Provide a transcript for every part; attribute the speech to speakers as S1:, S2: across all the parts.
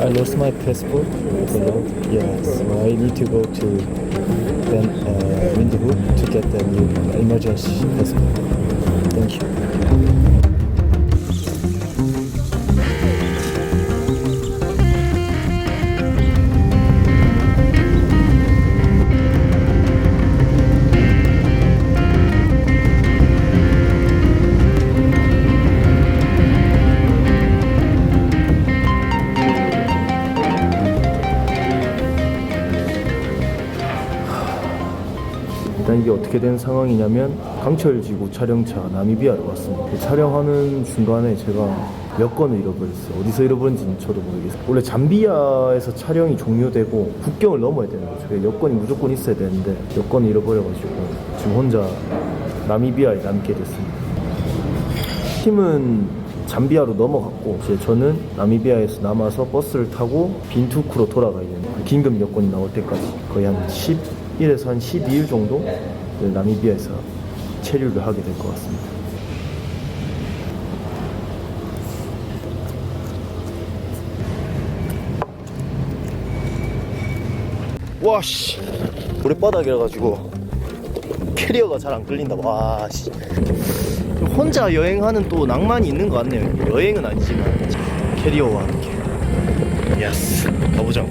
S1: I lost my passport below. Yeah, so I need to go to then uh, Windhoek to get the new emergency passport. Thank you. 어떻게 된 상황이냐면 강철 지구 촬영차 나미비아로 왔습니다. 그 촬영하는 중간에 제가 여권을 잃어버렸어요. 어디서 잃어버린지는 저도 모르겠어요. 원래 잠비아에서 촬영이 종료되고 국경을 넘어야 되는 거죠. 여권이 무조건 있어야 되는데 여권을 잃어버려가지고 지금 혼자 나미비아에 남게 됐습니다. 팀은 잠비아로 넘어갔고 이제 저는 나미비아에서 남아서 버스를 타고 빈투크로 돌아가야 되는 그 긴급 여권이 나올 때까지 거의 한 10일에서 한 12일 정도 나미비아에서 체류를 하게 될 것 같습니다. 와씨 모래바닥이라 가지고 캐리어가 잘 안 끌린다. 와씨 혼자 여행하는 또 낭만이 있는 것 같네요. 여행은 아니지만 캐리어와 함께. 예스. 가보자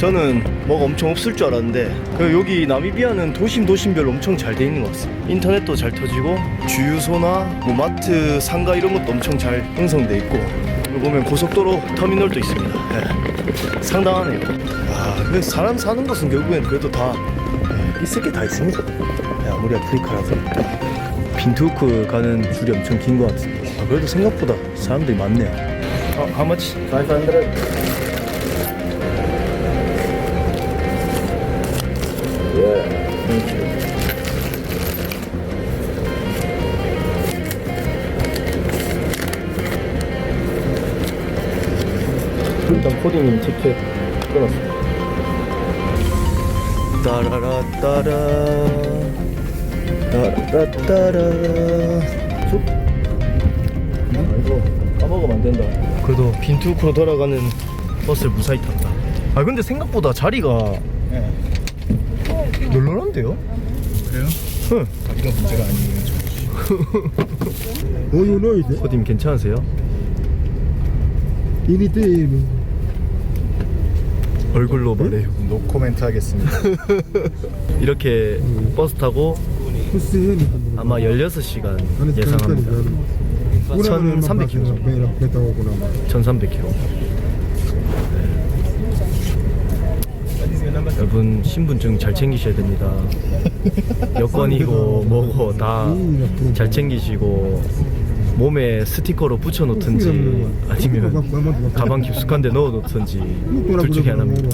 S1: 저는 뭐가 엄청 없을 줄 알았는데 그 여기 나미비아는 도심 도심별로 엄청 잘 돼 있는 것 같습니다. 인터넷도 잘 터지고 주유소나 뭐 마트 상가 이런 것도 엄청 잘 형성돼 있고 여기 보면 고속도로 터미널도 있습니다. 예. 상당하네요. 아, 사람 사는 것은 결국엔 그래도 다 예, 있을 게 다 있습니다. 예, 아무리 아프리카라서 빈투크 가는 줄이 엄청 긴 것 같습니다. 아, 그래도 생각보다 사람들이 많네요. 어, how much? 500. 일단 코디님 티켓 끊었습니다. 따라라 따라 따라따라 쑥. 아 이거 까먹으면 안 된다. 그래도 빈투크로 돌아가는 버스를 무사히 탔다. 아 근데 생각보다 자리가 널널한데요?
S2: 그래요?
S1: 응.
S2: 다리가 문제가 아니에요.
S3: Know it.
S1: 코디님 괜찮으세요?
S3: Anything.
S1: 얼굴로 말해요.
S2: 노 코멘트 하겠습니다.
S1: 이렇게 버스 타고? 아마 16시간 예상합니다. 1300km. 1300km. 여러분 신분증 잘 챙기셔야 됩니다. 여권이고 뭐고 다 잘 챙기시고 몸에 스티커로 붙여놓든지 아니면 가방 깊숙한 데 넣어놓든지 둘 중에 하나입니다.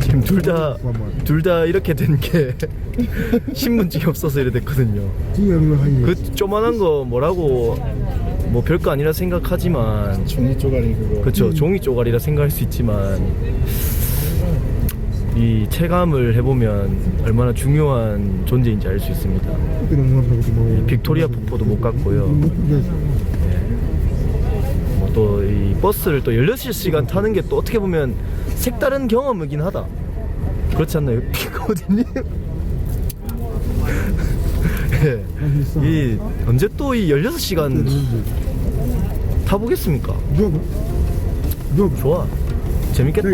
S1: 지금 둘 다 둘 다 이렇게 된 게 신분증이 없어서 이래 됐거든요. 그 조만한 거 뭐라고 뭐 별거 아니라 생각하지만
S2: 종이 쪼가리 그거.
S1: 그렇죠 종이 쪼가리라 생각할 수 있지만 이 체감을 해보면 얼마나 중요한 존재인지 알 수 있습니다. 빅토리아 폭포도 못 갔고요. 뭐 또 이 버스를 또 16시간 타는 게 또 어떻게 보면 색다른 경험이긴 하다. 그렇지 않나요? 피코디님? 예. 이 언제 또 이 16시간 타보겠습니까? 좋아. 재밌겠다.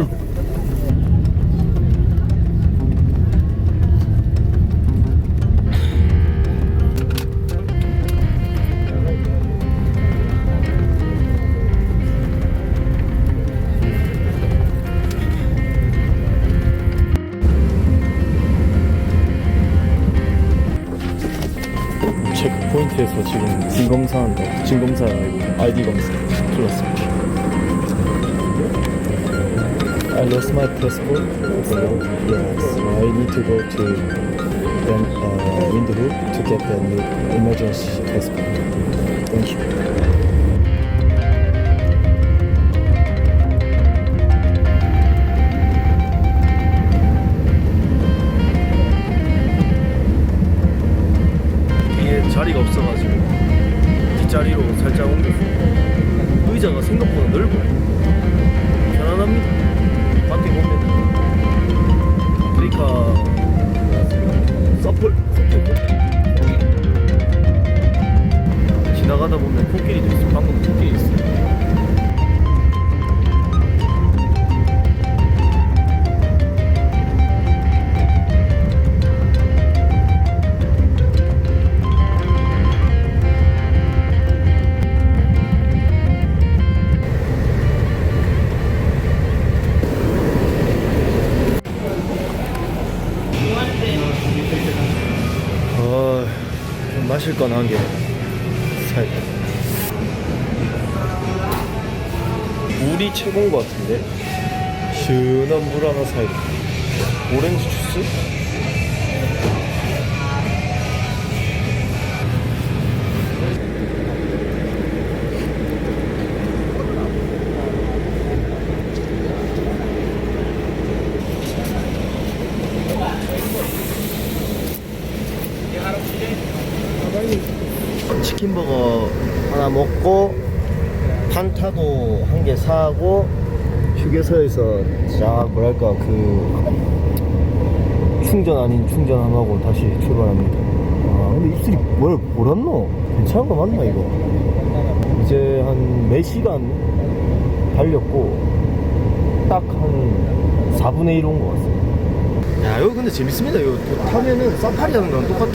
S1: 포인트에서 지금 진검사한다. 진검사 아이디 검사 들었습니다. I lost my passport below. Yes, so I need to go to then uh, Windhoek to get the emergency passport. Thank you. 실건 한 개. 물이 최고인 것 같은데? 시원한 물 하나 돼. 오렌지 주스? 치킨버거 하나 먹고 판타도 한 개 사고 휴게소에서 자 뭐랄까 그 충전 아닌 충전 안 하고 다시 출발합니다. 아 근데 입술이 뭘 뭐랬노? 괜찮은 거 맞나 이거? 이제 한 4시간 달렸고 딱 한 4분의 1 온 것 같습니다. 야 여기 근데 재밌습니다. 이거 타면은 사파리 하는 거랑 똑같아.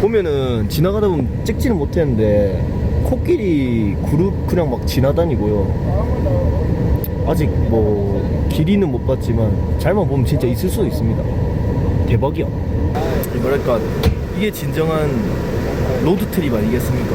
S1: 보면은 지나가다 보면 찍지는 못했는데 코끼리 그룹 그냥 막 지나다니고요. 아직 뭐 길이는 못 봤지만 잘만 보면 진짜 있을 수도 있습니다. 대박이야. 이 뭐랄까 이게 진정한 로드 트립 아니겠습니까?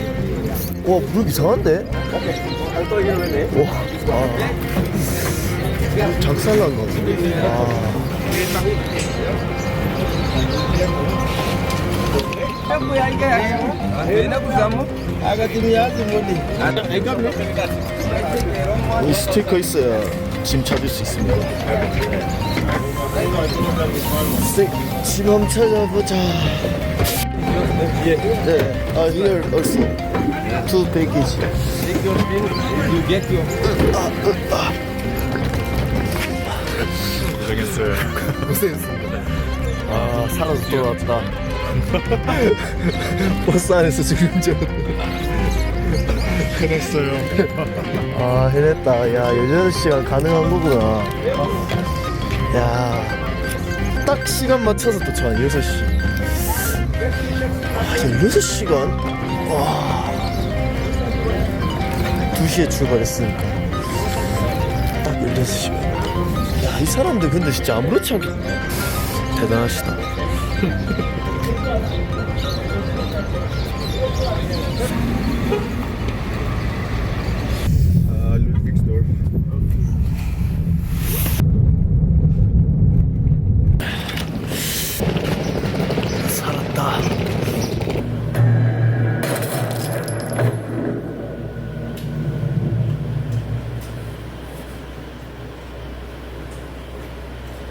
S1: 와, 무릎 이상한데? 와, 아, 작살난 것 같은데. 아, 이 스티커 있어야 짐 찾을 수 있습니다. 네. 짐 한번 찾아보자. 예, 네. 아, here also. Two package.
S2: 고생했어요.
S1: 고생했습니다. 아, 살아서 돌아왔다. 버스 안에서 지금 저.
S2: 해냈어요.
S1: 아 해냈다. 야 여자들 시간 가능한 거구나. 야. 딱 시간 맞춰서 도착한 6시. 아, 야, 6시간? 와. 2시에 출발했으니까. 딱 16시간. 야, 이 사람들 근데 진짜 아무렇지 않게. 대단하시다.